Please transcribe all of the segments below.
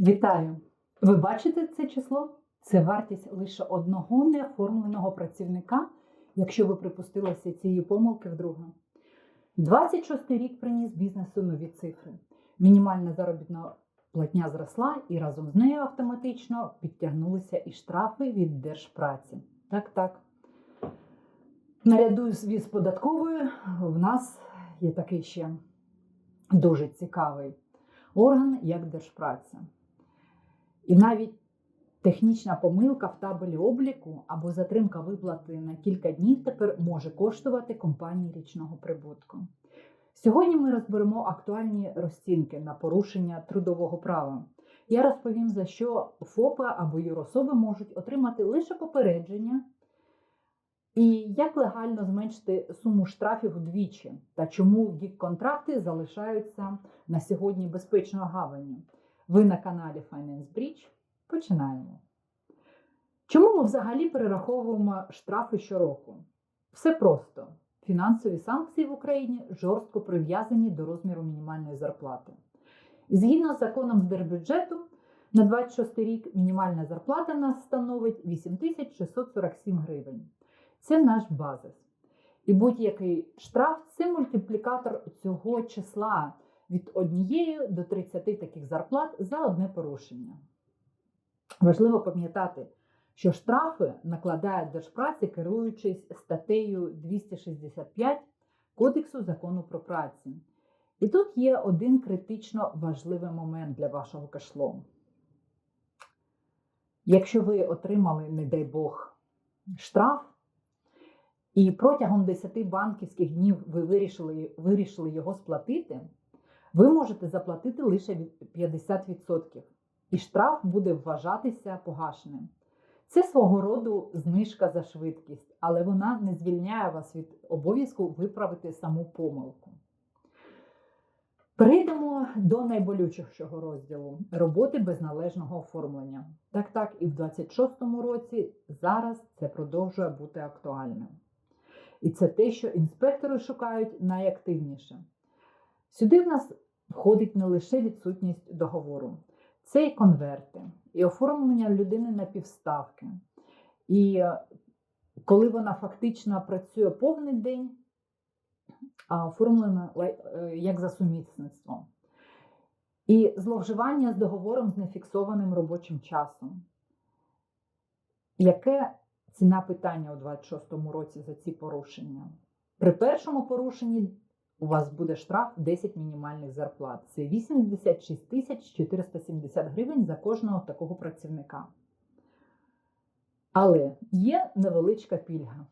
Вітаю! Ви бачите це число? Це вартість лише одного неоформленого працівника, якщо ви припустилися цієї помилки вдруге. 26 рік приніс бізнесу нові цифри. Мінімальна заробітна платня зросла, і разом з нею автоматично підтягнулися і штрафи від держпраці. Так, так. Наряду з податковою в нас є такий ще дуже цікавий орган, як держпраця. І навіть технічна помилка в табелі обліку або затримка виплати на кілька днів тепер може коштувати компанії річного прибутку. Сьогодні ми розберемо актуальні розцінки на порушення трудового права. Я розповім, за що ФОПи або юрособи можуть отримати лише попередження, і як легально зменшити суму штрафів вдвічі, та чому гік-контракти залишаються на сьогодні безпечною гаванню. Ви на каналі Finance Bridge. Починаємо. Чому ми взагалі перераховуємо штрафи щороку? Все просто. Фінансові санкції в Україні жорстко прив'язані до розміру мінімальної зарплати. І згідно з законом з держбюджету, на 26 рік мінімальна зарплата нас становить 8647 гривень. Це наш базис. І будь-який штраф це мультиплікатор цього числа від однієї до 30 таких зарплат за одне порушення. Важливо пам'ятати, що штрафи накладає держпраці, керуючись статтею 265 Кодексу закону про працю. І тут є один критично важливий момент для вашого кашло. Якщо ви отримали, не дай Бог, штраф, і протягом 10 банківських днів ви вирішили, вирішили його сплатити, ви можете заплатити лише 50%, і штраф буде вважатися погашеним. Це свого роду знижка за швидкість, але вона не звільняє вас від обов'язку виправити саму помилку. Перейдемо до найболючішого розділу роботи без належного оформлення. Так, так, і в 26-му році зараз це продовжує бути актуальним. І це те, що інспектори шукають найактивніше. Сюди в нас входить не лише відсутність договору, це і конверти, і оформлення людини на півставки. І коли вона фактично працює повний день, а оформлена як за сумісництвом. І зловживання з договором з нефіксованим робочим часом. Яке ціна питання у 26-му році за ці порушення? При першому порушенні у вас буде штраф 10 мінімальних зарплат. Це 86 тисяч 470 гривень за кожного такого працівника. Але є невеличка пільга,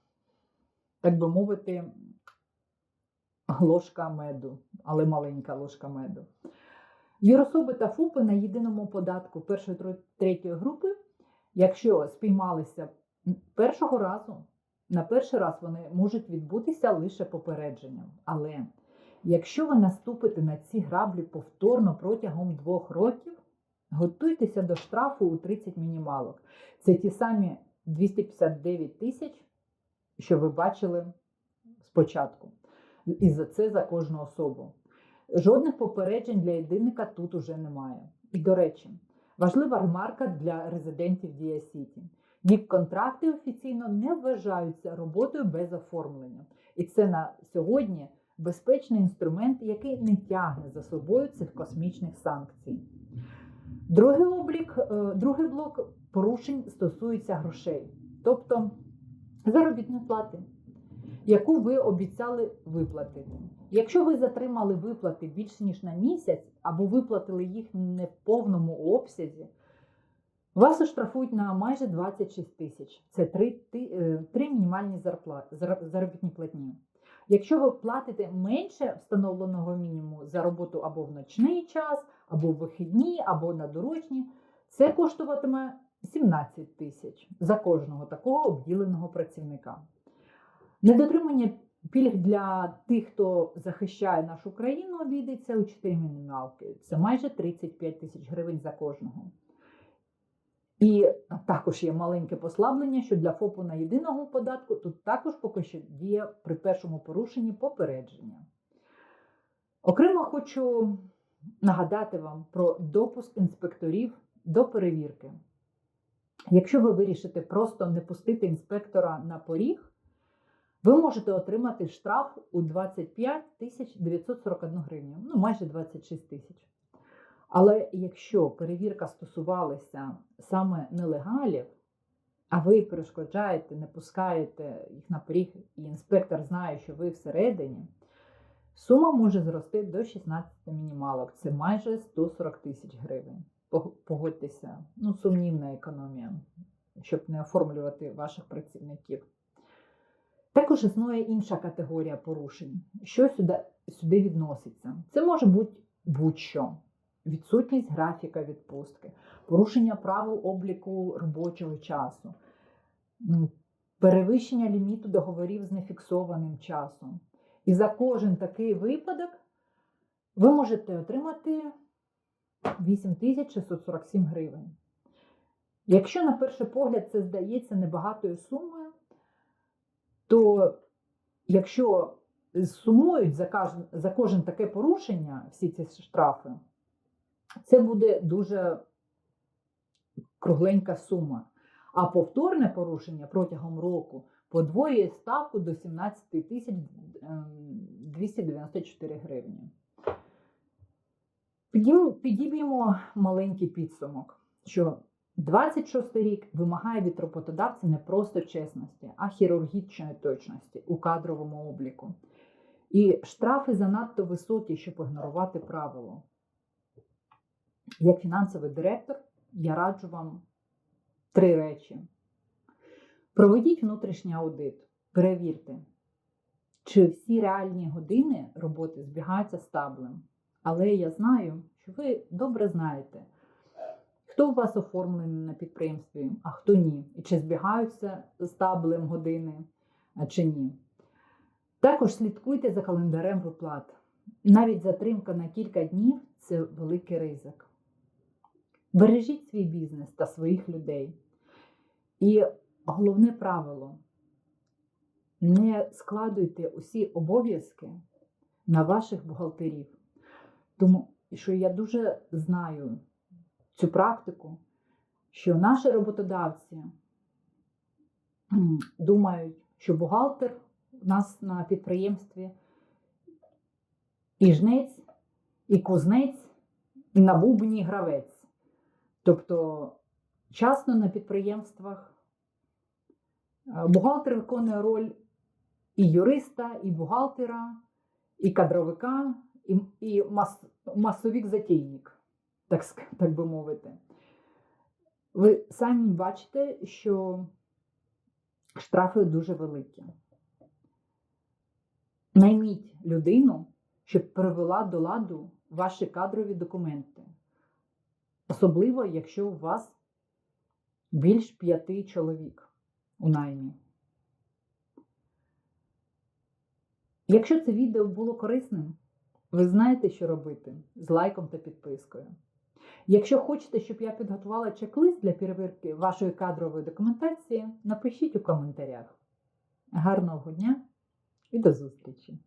так би мовити, ложка меду, але маленька ложка меду. Юрособи та ФУПи на єдиному податку першої третьої групи, якщо спіймалися першого разу, на перший раз вони можуть відбутися лише попередженням. Але якщо ви наступите на ці граблі повторно протягом двох років, готуйтеся до штрафу у 30 мінімалок. Це ті самі 259 тисяч, що ви бачили спочатку. І за це за кожну особу. Жодних попереджень для єдинника тут уже немає. І, до речі, важлива ремарка для резидентів Дія Сіті. Віп-контракти офіційно не вважаються роботою без оформлення. І це на сьогодні безпечний інструмент, який не тягне за собою цих космічних санкцій. Другий облік, другий блок порушень стосується грошей, тобто заробітної плати, яку ви обіцяли виплатити. Якщо ви затримали виплати більш ніж на місяць або виплатили їх не в повному обсязі, вас оштрафують на майже 26 тисяч. Це 3, 3 мінімальні зарплати, заробітні платні. Якщо ви платите менше встановленого мінімуму за роботу або в ночний час, або в вихідні, або на дорожні, це коштуватиме 17 тисяч за кожного такого обділеного працівника. Недотримання пільг для тих, хто захищає нашу країну, обійдеться у 4 мінімалки. Це майже 35 тисяч гривень за кожного. І також є маленьке послаблення, що для ФОПу на єдиного податку тут також поки що діє при першому порушенні попередження. Окремо хочу нагадати вам про допуск інспекторів до перевірки. Якщо ви вирішите просто не пустити інспектора на поріг, ви можете отримати штраф у 25 941 гривню, ну майже 26 тисяч. Але якщо перевірка стосувалася саме нелегалів, а ви перешкоджаєте, не пускаєте їх на поріг, і інспектор знає, що ви всередині, сума може зрости до 16 мінімалок. Це майже 140 тисяч гривень. Погодьтеся, ну, сумнівна економія, щоб не оформлювати ваших працівників. Також існує інша категорія порушень. Що сюди, сюди відноситься? Це може бути будь-що. Відсутність графіка відпустки, порушення правил обліку робочого часу, перевищення ліміту договорів з нефіксованим часом. І за кожен такий випадок ви можете отримати 8647 гривень. Якщо на перший погляд це здається небагатою сумою, то якщо сумують за кожен, таке порушення, всі ці штрафи, це буде дуже кругленька сума. А повторне порушення протягом року подвоює ставку до 17 тисяч ем, 294 гривні. Підіб'ємо маленький підсумок, що 26 рік вимагає від роботодавця не просто чесності, а хірургічної точності у кадровому обліку. І штрафи занадто високі, щоб ігнорувати правило. Як фінансовий директор, я раджу вам три речі. Проведіть внутрішній аудит, перевірте, чи всі реальні години роботи збігаються з таблем. Але я знаю, що ви добре знаєте, хто у вас оформлений на підприємстві, а хто ні, і чи збігаються з таблем години, а чи ні. Також слідкуйте за календарем виплат. Навіть затримка на кілька днів це великий ризик. Бережіть свій бізнес та своїх людей. І головне правило: не складуйте усі обов'язки на ваших бухгалтерів. Тому що я дуже знаю цю практику, що наші роботодавці думають, що бухгалтер у нас на підприємстві і жнець, і кузнець, і на бубні гравець. Тобто, часто на підприємствах е, бухгалтер виконує роль і юриста, і бухгалтера, і кадровика, і, і мас, масовік-затейник, так, так би мовити. Ви самі бачите, що штрафи дуже великі. Найміть людину, щоб привела до ладу ваші кадрові документи. Особливо, якщо у вас більш п'яти чоловік у наймі. Якщо це відео було корисним, ви знаєте, що робити з лайком та підпискою. Якщо хочете, щоб я підготувала чек-лист для перевірки вашої кадрової документації, напишіть у коментарях. Гарного дня і до зустрічі!